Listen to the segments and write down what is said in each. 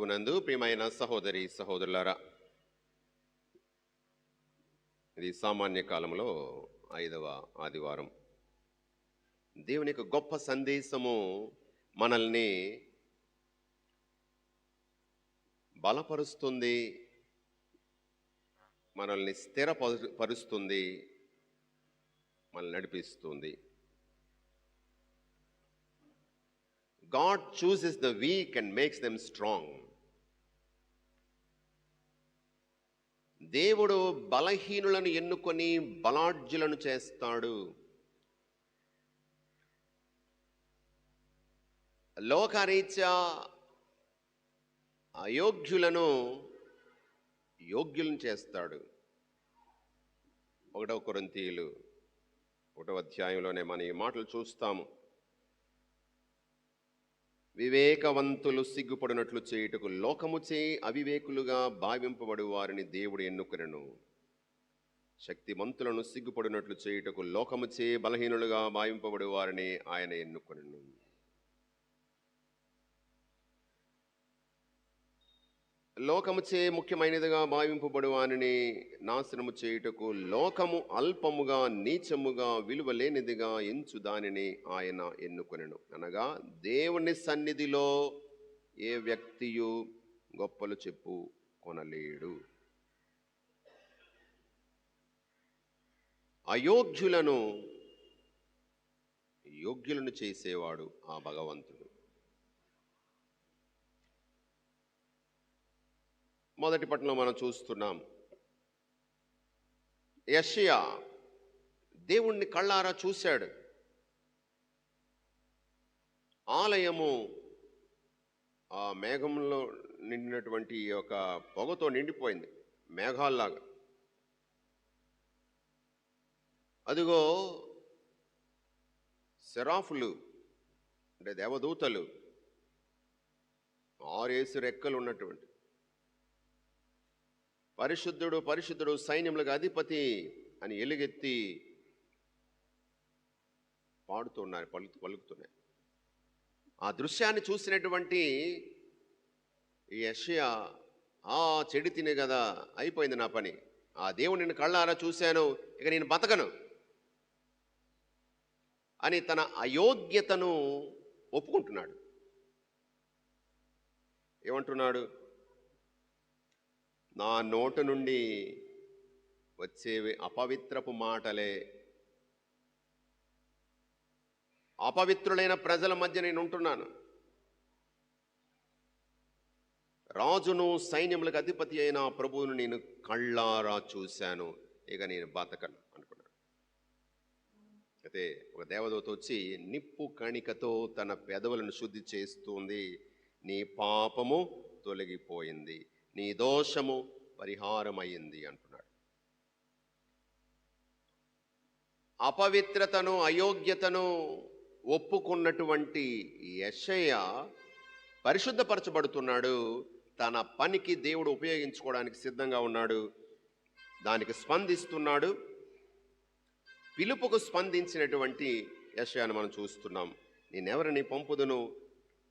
ప్రభునందు ప్రియమైన సహోదరి సహోదరులారా ఇది సామాన్య కాలంలో ఐదవ ఆదివారం దేవుని యొక్క గొప్ప సందేశము మనల్ని బలపరుస్తుంది మనల్ని స్థిరపరుస్తుంది మనల్ని నడిపిస్తుంది God chooses the weak and makes them strong. దేవుడు బలహీనులను ఎన్నుకొని బలాఢ్యులను చేస్తాడు. లోకరీత్యా అయోగ్యులను యోగ్యులను చేస్తాడు. ఒకటవ కొరంతీయులు ఒకటవ అధ్యాయంలోనే మనం ఈ మాటలు చూస్తాము. వివేకవంతులు సిగ్గుపడినట్లు చేయుటకు లోకముచే అవివేకులుగా భావింపబడు వారిని దేవుడు ఎన్నుకునను. శక్తివంతులను సిగ్గుపడినట్లు చేయుటకు లోకముచే బలహీనులుగా భావింపబడు వారిని ఆయన ఎన్నుకునను. లోకముచే ముఖ్యమైనదిగా భావింపబడువాని నాశనము చేయుటకు లోకము అల్పముగా నీచముగా విలువ లేనిదిగా ఎంచు దానిని ఆయన ఎన్నుకొనెను. అనగా దేవుని సన్నిధిలో ఏ వ్యక్తియు గొప్పలు చెప్పు కొనలేడు. అయోగ్యులను యోగ్యులను చేసేవాడు ఆ భగవంతుడు. మొదటి పట్టణంలో మనం చూస్తున్నాం. యషియా దేవుణ్ణి కళ్ళారా చూశాడు. ఆలయము ఆ మేఘంలో నిండినటువంటి ఒక పొగతో నిండిపోయింది. మేఘాల్లాగా. అదిగో సెరాఫులు అంటే దేవదూతలు ఆరేసు రెక్కలు ఉన్నటువంటి పరిశుద్ధుడు పరిశుద్ధుడు సైన్యములకు అధిపతి అని ఎలుగెత్తి పాడుతున్నారు పలుకు పలుకుతున్నాయి. ఆ దృశ్యాన్ని చూసినటువంటి ఈ యషయా ఆ చెడి తినే కదా అయిపోయింది నా పని. ఆ దేవుడు నేను కళ్ళారా చూశాను ఇక నేను బతకను అని తన అయోగ్యతను ఒప్పుకుంటున్నాడు. ఏమంటున్నాడు? నా నోటు నుండి వచ్చేవి అపవిత్రపు మాటలే. అపవిత్రులైన ప్రజల మధ్య నేను ఉంటున్నాను. రాజును సైన్యములకు అధిపతి అయిన ప్రభువును నేను కళ్ళారా చూశాను. ఇక నేను బతకను అనుకున్నాను. అయితే ఒక దేవదూత వచ్చి నిప్పు కణికతో తన పెదవులను శుద్ధి చేస్తుంది. నీ పాపము తొలగిపోయింది. నీ దోషము పరిహారమైంది అంటున్నాడు. అపవిత్రతను అయోగ్యతను ఒప్పుకున్నటువంటి యశయ పరిశుద్ధపరచబడుతున్నాడు. తన పనికి దేవుడు ఉపయోగించుకోవడానికి సిద్ధంగా ఉన్నాడు. దానికి స్పందిస్తున్నాడు. పిలుపుకు స్పందించినటువంటి యశయాన్ని మనం చూస్తున్నాం. నేనెవరిని పంపుదును?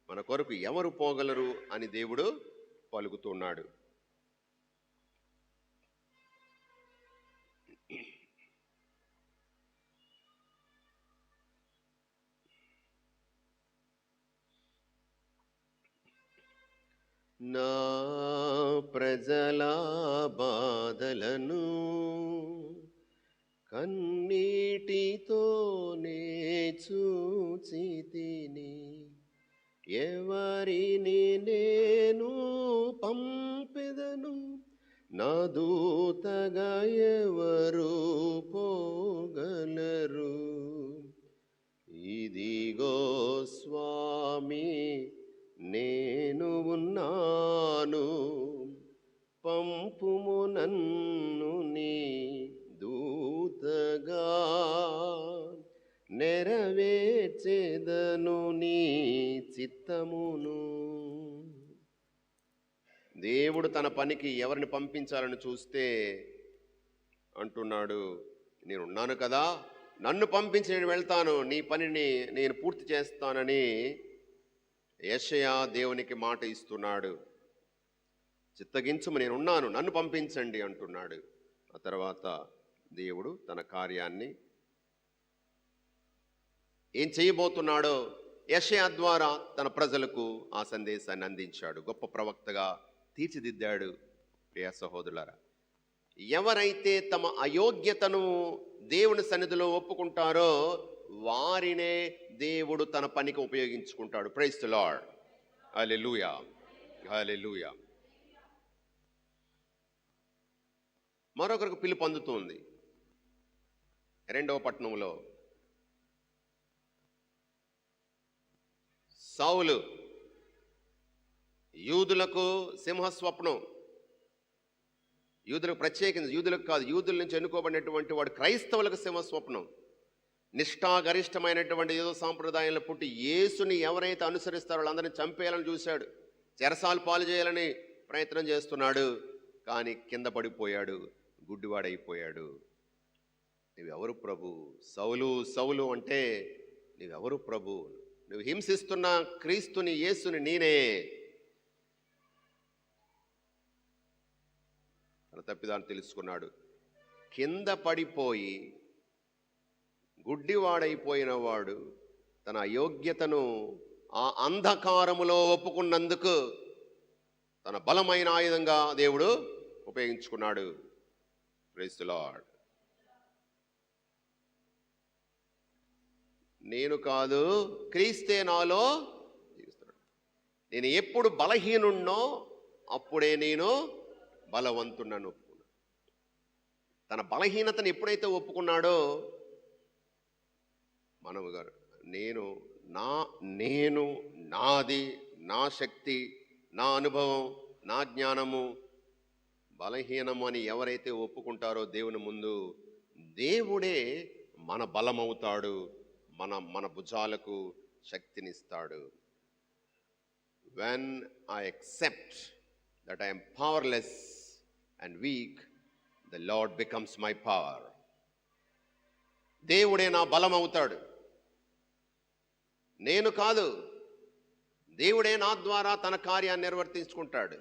మన కొరకు ఎవరు పోగలరు? అని దేవుడు పలుకుతున్నాడు. నా ప్రజల బాధలను కన్నీటితోనే చూచి తిని ఎవరిని నేను పంపెదను? నా దూతగా ఎవరు పోగలరు? ఇదిగో స్వామి నే దేవుడు తన పనికి ఎవరిని పంపించాలని చూస్తే అంటున్నాడు నేను ఉన్నాను కదా నన్ను పంపించి నేను వెళ్తాను నీ పనిని నేను పూర్తి చేస్తానని యెషయా దేవునికి మాట ఇస్తున్నాడు. చిత్తగించుము నేనున్నాను నన్ను పంపించండి అంటున్నాడు. ఆ తర్వాత దేవుడు తన కార్యాన్ని ఏం చేయబోతున్నాడో యషయా ద్వారా తన ప్రజలకు ఆ సందేశాన్ని అందించాడు. గొప్ప ప్రవక్తగా తీర్చిదిద్దాడు ప్రియ సహోదరులారా. ఎవరైతే తమ అయోగ్యతను దేవుని సన్నిధిలో ఒప్పుకుంటారో వారినే దేవుడు తన పనికి ఉపయోగించుకుంటాడు. ప్రైస్ లార్డ్ అలే లూయా అలే లూయా మరొకరికి పిలుపు అందుతుంది రెండవ పట్టణంలో సౌలు యూదులకు సింహస్వప్నం. యూదులకు ప్రత్యేకించి యూదులకు కాదు యూదుల నుంచి ఎన్నుకోబడినటువంటి వాడు క్రైస్తవులకు సింహస్వప్నం. నిష్ఠాగరిష్టమైనటువంటి ఏదో సాంప్రదాయంలో పుట్టి యేసుని ఎవరైతే అనుసరిస్తారో వాళ్ళందరినీ చంపేయాలని చూశాడు. చెరసాలు పాలు చేయాలని ప్రయత్నం చేస్తున్నాడు. కానీ కింద పడిపోయాడు గుడ్డివాడైపోయాడు. నువ్వెవరు ప్రభు? సౌలు సౌలు అంటే నువ్వెవరు ప్రభు? నువ్వు హింసిస్తున్న క్రీస్తుని యేసుని నేనే. తన తప్పిదాన్ని తెలుసుకున్నాడు. కింద పడిపోయి గుడ్డివాడైపోయిన వాడు తన అయోగ్యతను ఆ అంధకారములో ఒప్పుకున్నందుకు తన బలమైన ఆయుధంగా దేవుడు ఉపయోగించుకున్నాడు. ప్రైస్ నేను కాదు క్రీస్తే నాలో జీవిస్తున్నాడు. నేను ఎప్పుడు బలహీనున్నో అప్పుడే నేను బలవంతుడని ఒప్పుకున్నాడు తన బలహీనతను ఎప్పుడైతే ఒప్పుకున్నాడో మనము గారు నేను నా నేను నాది నా శక్తి నా అనుభవం నా జ్ఞానము బలహీనము అని ఎవరైతే ఒప్పుకుంటారో దేవుని ముందు దేవుడే మన బలమవుతాడు మన మన భుజాలకు శక్తినిస్తాడు. When I accept that I'm powerless and weak, the Lord becomes my power. దేవుడే నా బలం అవుతాడు నేను కాదు దేవుడే నా ద్వారా తన కార్యాన్ని నిర్వర్తించుకుంటాడు.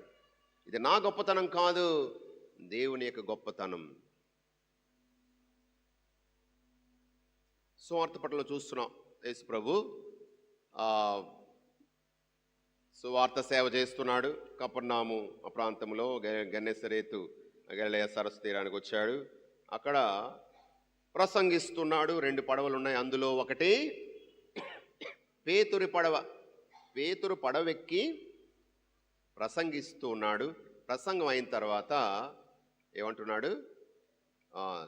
ఇది నా గొప్పతనం కాదు దేవుని యొక్క గొప్పతనం. సువార్త పట్ల చూస్తున్నాం. యేసు ప్రభు సువార్త సేవ చేస్తున్నాడు. కపర్నాము ఆ ప్రాంతంలో గ- గలయ సరస్సు తీరానికి వచ్చాడు. అక్కడ ప్రసంగిస్తున్నాడు. రెండు పడవలు ఉన్నాయి అందులో ఒకటి పేతురి పడవ. పేతురు పడవెక్కి ప్రసంగిస్తూ ఉన్నాడు ప్రసంగం అయిన తర్వాత ఏమంటున్నాడు?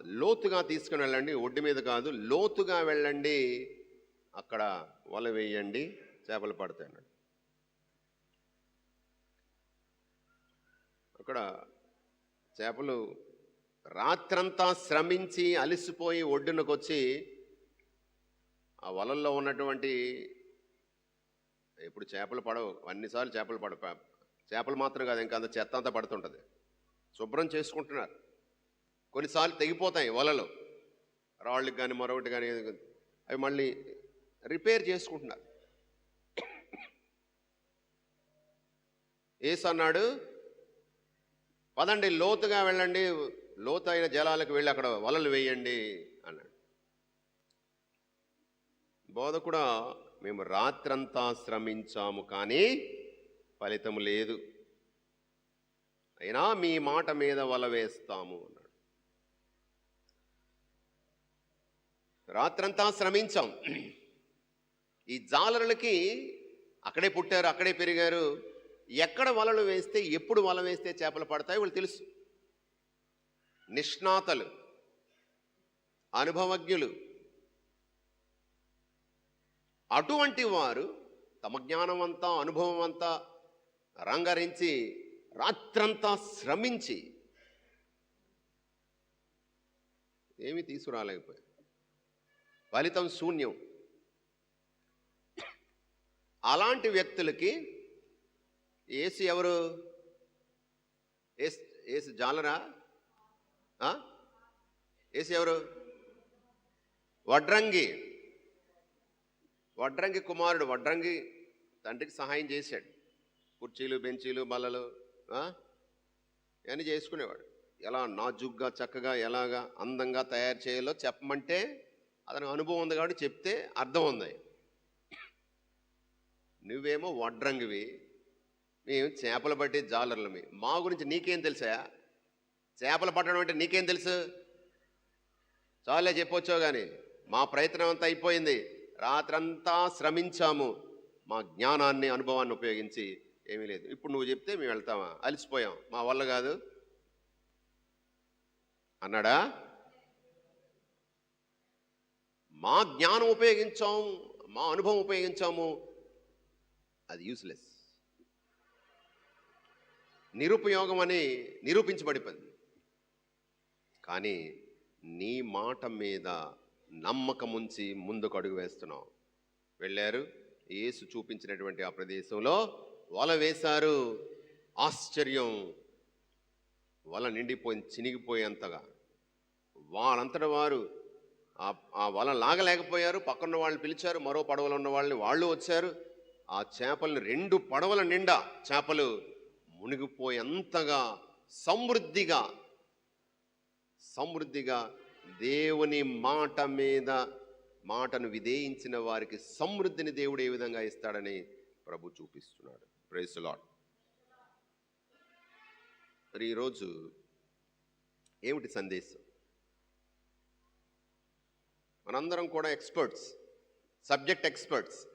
లోతుగా తీసుకుని వెళ్ళండి. ఒడ్డు మీద కాదు. లోతుగా వెళ్ళండి. అక్కడ వల వేయండి. చేపలు పడతాయి అన్నాడు. అక్కడ చేపలు రాత్రంతా శ్రమించి అలిసిపోయి ఒడ్డునకొచ్చి ఆ వలల్లో ఉన్నటువంటి ఇప్పుడు చేపలు పడవు అన్నిసార్లు చేపలు పడ చేపలు మాత్రం కాదు ఇంకా అంత చెత్త అంతా పడుతుంటుంది. శుభ్రం చేసుకుంటున్నారు. కొన్నిసార్లు తెగిపోతాయి వలలు. రాళ్ళకి కానీ మరొకటి కానీ అవి మళ్ళీ రిపేర్ చేసుకుంటున్నారు. ఏసు అన్నాడు పదండి లోతుగా వెళ్ళండి లోతైన జలాలకు వెళ్ళి అక్కడ వలలు వేయండి అన్నాడు. బోధ కూడా మేము రాత్రంతా శ్రమించాము కానీ ఫలితం లేదు. అయినా మీ మాట మీద వల వేస్తాము అన్నాడు. రాత్రంతా శ్రమించాం. ఈ జాలరులకి అక్కడే పుట్టారు అక్కడే పెరిగారు. ఎక్కడ వలలు వేస్తే ఎప్పుడు వల వేస్తే చేపలు పడతాయి వాళ్ళు తెలుసు. నిష్ణాతలు అనుభవజ్ఞులు. అటువంటి వారు తమ జ్ఞానం అంతా అనుభవం అంతా రంగరించి రాత్రంతా శ్రమించి ఏమీ తీసుకురాలేకపోయారు. ఫలితం శూన్యం. అలాంటి వ్యక్తులకి ఏసు ఎవరు? ఏసు ఏసు జాలరా? ఏసీ ఏసు ఎవరు? వడ్రంగి. వడ్రంగి కుమారుడు వడ్రంగి తండ్రికి సహాయం చేశాడు. కుర్చీలు బెంచీలు బల్లలు ఇవన్నీ చేసుకునేవాడు. ఎలా నాజుగ్గా చక్కగా ఎలాగా అందంగా తయారు చేయాలో చెప్పమంటే అతను అనుభవం ఉంది కాబట్టి చెప్తే అర్థం ఉంది. నువ్వేమో వడ్రంగివి మేము చేపలు పట్టే జాలర్లమి మా గురించి నీకేం తెలుసా? చేపలు పట్టడం అంటే నీకేం తెలుసు? చాలే చెప్పొచ్చావు కానీ మా ప్రయత్నం అంతా అయిపోయింది. రాత్రంతా శ్రమించాము. మా జ్ఞానాన్ని అనుభవాన్ని ఉపయోగించి ఏమీ లేదు. ఇప్పుడు నువ్వు చెప్తే మేము వెళ్తామా? అలసిపోయాం. మా వల్ల కాదు. అన్నాడా? మా జ్ఞానం ఉపయోగించాము మా అనుభవం ఉపయోగించాము. అది యూస్లెస్ నిరుపయోగం అని నిరూపించబడిపోయింది. కానీ నీ మాట మీద నమ్మకం ఉంచి ముందుకు అడుగు వేస్తున్నావు. వెళ్ళారు యేసు చూపించినటువంటి ఆ ప్రదేశంలో వల వేశారు. ఆశ్చర్యం వల నిండిపోయి చినిగిపోయేంతగా. వాళ్ళంతట వారు ఆ వల లాగలేకపోయారు. పక్కన వాళ్ళు పిలిచారు మరో పడవలు ఉన్న వాళ్ళని వాళ్ళు వచ్చారు. ఆ చేపలను రెండు పడవల నిండా చేపలు మునిగిపోయేంతగా సమృద్ధిగా సమృద్ధిగా దేవుని మాట మీద మాటను విధేయించిన వారికి సమృద్ధిని దేవుడు ఏ విధంగా ఇస్తాడని ప్రభు చూపిస్తున్నాడు. ప్రేసులాడ్ మరి ఈరోజు ఏమిటి సందేశం? మనందరం కూడా ఎక్స్పర్ట్స్ సబ్జెక్ట్ ఎక్స్పర్ట్స్.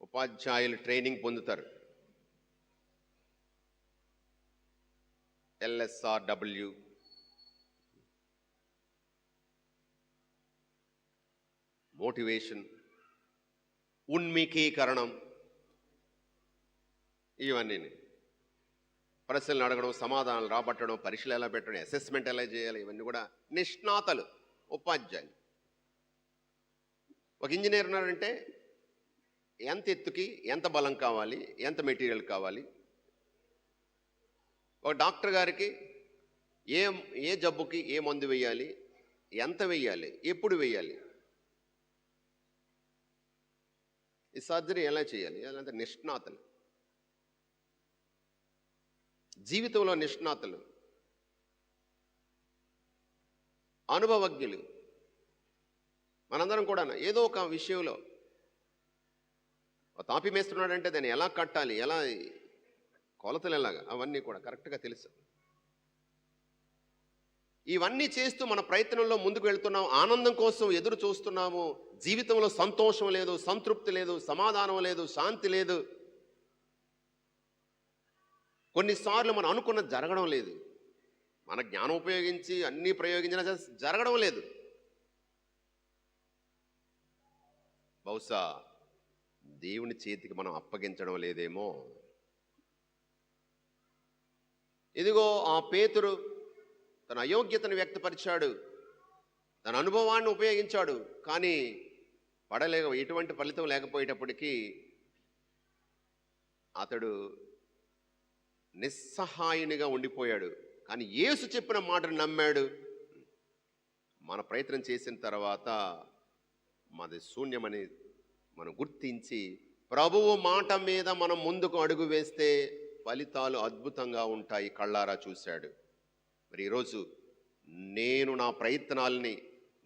ఉపాధ్యాయులు ట్రైనింగ్ పొందుతారు. ఎల్ఎస్ఆర్డబ్ల్యూ మోటివేషన్ ఉన్మికీకరణం ఇవన్నీ ప్రశ్నలు అడగడం సమాధానాలు రాబట్టడం పరీక్షలు ఎలా పెట్టడం అసెస్మెంట్ ఎలా చేయాలి ఇవన్నీ కూడా నిష్ణాతలు ఉపాధ్యాయులు ఒక ఇంజనీర్ ఉన్నారంటే ఎంత ఎత్తుకి ఎంత బలం కావాలి ఎంత మెటీరియల్ కావాలి ఒక డాక్టర్ గారికి ఏ ఏ జబ్బుకి ఏ మందు వేయాలి ఎంత వేయాలి ఎప్పుడు వేయాలి? ఈ సర్జరీ ఎలా చేయాలి? అలాంటి నిష్ణాతలు. జీవితంలో నిష్ణాతలు. అనుభవజ్ఞులు. మనందరం కూడా ఏదో ఒక విషయంలో. తాపి మేస్తున్నాడంటే దాన్ని ఎలా కట్టాలి? ఎలా కొలతలు ఎలాగా అవన్నీ కూడా కరెక్ట్గా తెలుసు. ఇవన్నీ చేస్తూ మన ప్రయత్నంలో ముందుకు వెళ్తున్నాం. ఆనందం కోసం ఎదురు చూస్తున్నాము. జీవితంలో సంతోషం లేదు సంతృప్తి లేదు సమాధానం లేదు శాంతి లేదు. కొన్నిసార్లు మనం అనుకున్నది జరగడం లేదు. మన జ్ఞానం ఉపయోగించి అన్నీ ప్రయోగించినా జరగడం లేదు. బహుశా దేవుని చేతికి మనం అప్పగించడం లేదేమో. ఇదిగో ఆ పేతురు తన అయోగ్యతను వ్యక్తపరిచాడు. తన అనుభవాన్ని ఉపయోగించాడు. కానీ పడలేక ఎటువంటి ఫలితం లేకపోయేటప్పటికీ అతడు నిస్సహాయునిగా ఉండిపోయాడు. కానీ యేసు చెప్పిన మాటను నమ్మాడు. మన ప్రయత్నం చేసిన తర్వాత మాది శూన్యమని మనం గుర్తించి ప్రభువు మాట మీద మనం ముందుకు అడుగు వేస్తే ఫలితాలు అద్భుతంగా ఉంటాయి కళ్ళారా చూశాడు. మరి ఈరోజు నేను నా ప్రయత్నాల్ని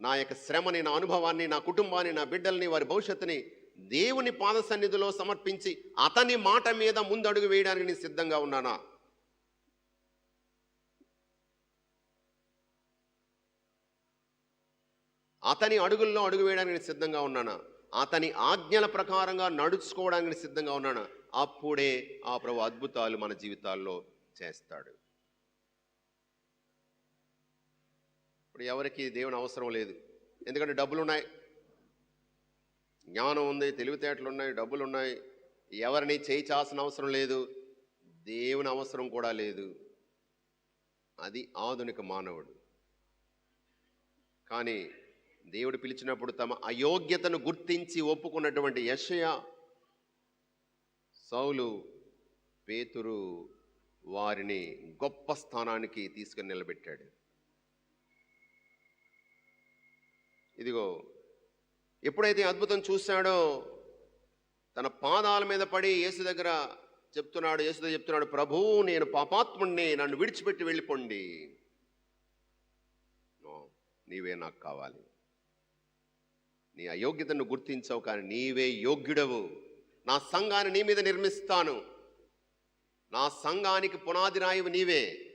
నా యొక్క శ్రమని నా అనుభవాన్ని నా కుటుంబాన్ని నా బిడ్డల్ని వారి భవిష్యత్తుని దేవుని పాద సన్నిధిలో సమర్పించి అతని మాట మీద ముందు అడుగు వేయడానికి నేను సిద్ధంగా ఉన్నానా? అతని అడుగుల్లో అడుగు వేయడానికి నేను సిద్ధంగా ఉన్నానా? అతని ఆజ్ఞల ప్రకారంగా నడుచుకోవడానికి సిద్ధంగా ఉన్నానా? అప్పుడే ఆ ప్రభు అద్భుతాలు మన జీవితాల్లో చేస్తాడు. ఇప్పుడు ఎవరికి దేవుని అవసరం లేదు. ఎందుకంటే డబ్బులు ఉన్నాయి జ్ఞానం ఉంది తెలివితేటలు ఉన్నాయి డబ్బులు ఉన్నాయి ఎవరిని చేయించాల్సిన అవసరం లేదు. దేవుని అవసరం కూడా లేదు. అది ఆధునిక మానవుడు. కానీ దేవుడు పిలిచినప్పుడు తమ అయోగ్యతను గుర్తించి ఒప్పుకున్నటువంటి యశయ సౌలు పేతురు వారిని గొప్ప స్థానానికి తీసుకుని నిలబెట్టాడు. ఇదిగో ఎప్పుడైతే అద్భుతం చూశాడో తన పాదాల మీద పడి యేసు దగ్గర చెప్తున్నాడు యేసుతో చెప్తున్నాడు ప్రభు నేను పాపాత్ముణ్ణి నన్ను విడిచిపెట్టి వెళ్ళిపోండి. నీవే నాకు కావాలి. నీ అయోగ్యతను గుర్తించావు కానీ నీవే యోగ్యుడవు. నా సంఘాన్ని నీ మీద నిర్మిస్తాను. నా సంఘానికి పునాది రాయువు నీవే.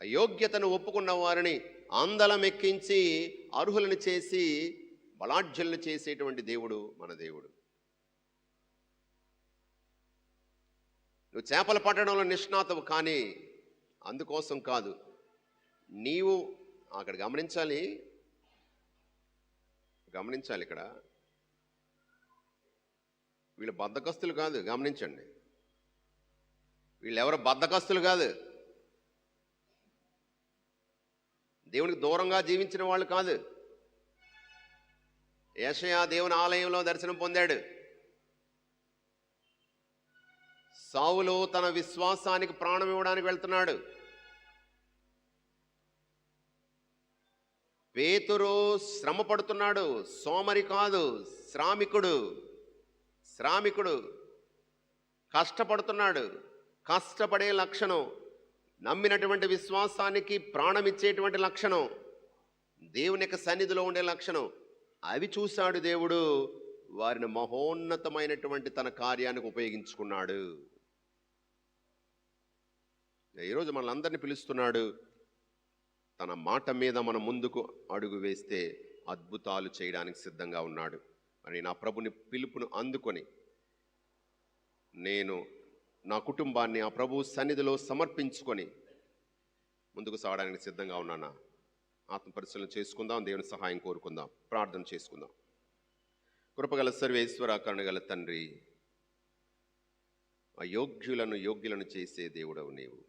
అయోగ్యతను ఒప్పుకున్న వారిని అందలం ఎక్కించి అర్హులను చేసి బలాఢ్యులను చేసేటువంటి దేవుడు మన దేవుడు. నువ్వు చేపలు పట్టడంలో నిష్ణాతవు కానీ అందుకోసం కాదు. నీవు అక్కడ గమనించాలి. గమనించాలి ఇక్కడ. వీళ్ళు బద్దకస్తులు కాదు గమనించండి. వీళ్ళెవరు బద్దకస్తులు కాదు. దేవునికి దూరంగా జీవించిన వాళ్ళు కాదు. ఏషయా దేవుని ఆలయంలో దర్శనం పొందాడు. సావులు తన విశ్వాసానికి ప్రాణం ఇవ్వడానికి వెళ్తున్నాడు. పేతురు శ్రమ పడుతున్నాడు సోమరి కాదు శ్రామికుడు. శ్రామికుడు కష్టపడుతున్నాడు. కష్టపడే లక్షణం నమ్మినటువంటి విశ్వాసానికి ప్రాణం ఇచ్చేటువంటి లక్షణం దేవుని యొక్క సన్నిధిలో ఉండే లక్షణం. అవి చూశాడు దేవుడు వారిని మహోన్నతమైనటువంటి తన కార్యానికి ఉపయోగించుకున్నాడు. ఈరోజు మనందరినీ పిలుస్తున్నాడు తన మాట మీద మనం ముందుకు అడుగు వేస్తే అద్భుతాలు చేయడానికి సిద్ధంగా ఉన్నాడు. మరి నా ప్రభుని పిలుపును అందుకొని నేను నా కుటుంబాన్ని ఆ ప్రభు సన్నిధిలో సమర్పించుకొని ముందుకు సాగడానికి సిద్ధంగా ఉన్నానా? ఆత్మపరిశీలన చేసుకుందాం దేవుని సహాయం కోరుకుందాం ప్రార్థన చేసుకుందాం. కృపగల సర్వేశ్వర కరుణగల తండ్రి అయోగ్యులను యోగ్యులను చేసే దేవుడవు నీవు.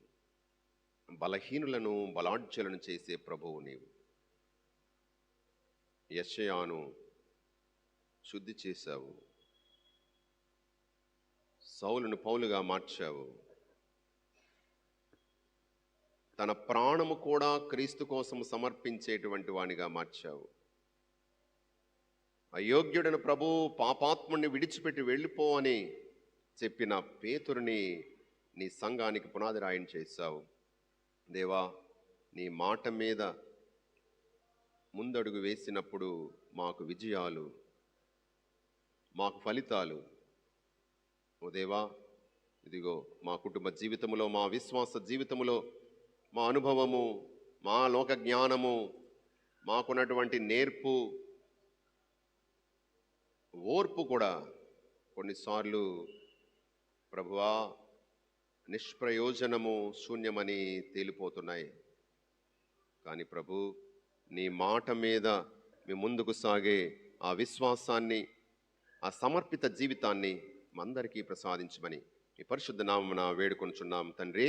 బలహీనులను బలాఢ్యులను చేసే ప్రభువు నీవు. యశయాను శుద్ధి చేశావు. సౌలును పౌలుగా మార్చావు. తన ప్రాణము కూడా క్రీస్తు కోసం సమర్పించేటువంటి వానిగా మార్చావు. అయోగ్యుడను ప్రభు పాపాత్ముని విడిచిపెట్టి వెళ్ళిపో అని చెప్పిన పేతురుని నీ సంఘానికి పునాది రాయని చేశావు. దేవా నీ మాట మీద ముందడుగు వేసినప్పుడు మాకు విజయాలు మాకు ఫలితాలు. ఓ దేవా ఇదిగో మా కుటుంబ జీవితములో మా విశ్వాస జీవితములో మా అనుభవము మా లోక జ్ఞానము మాకున్నటువంటి నేర్పు ఓర్పు కూడా కొన్నిసార్లు ప్రభువా నిష్ప్రయోజనము శూన్యమని తేలిపోతున్నాయి. కానీ ప్రభు నీ మాట మీద మీ ముందుకు సాగే ఆ విశ్వాసాన్ని ఆ సమర్పిత జీవితాన్ని మందరికీ ప్రసాదించమని ఈ పరిశుద్ధ నామమున వేడుకొనుచున్నాం తండ్రి.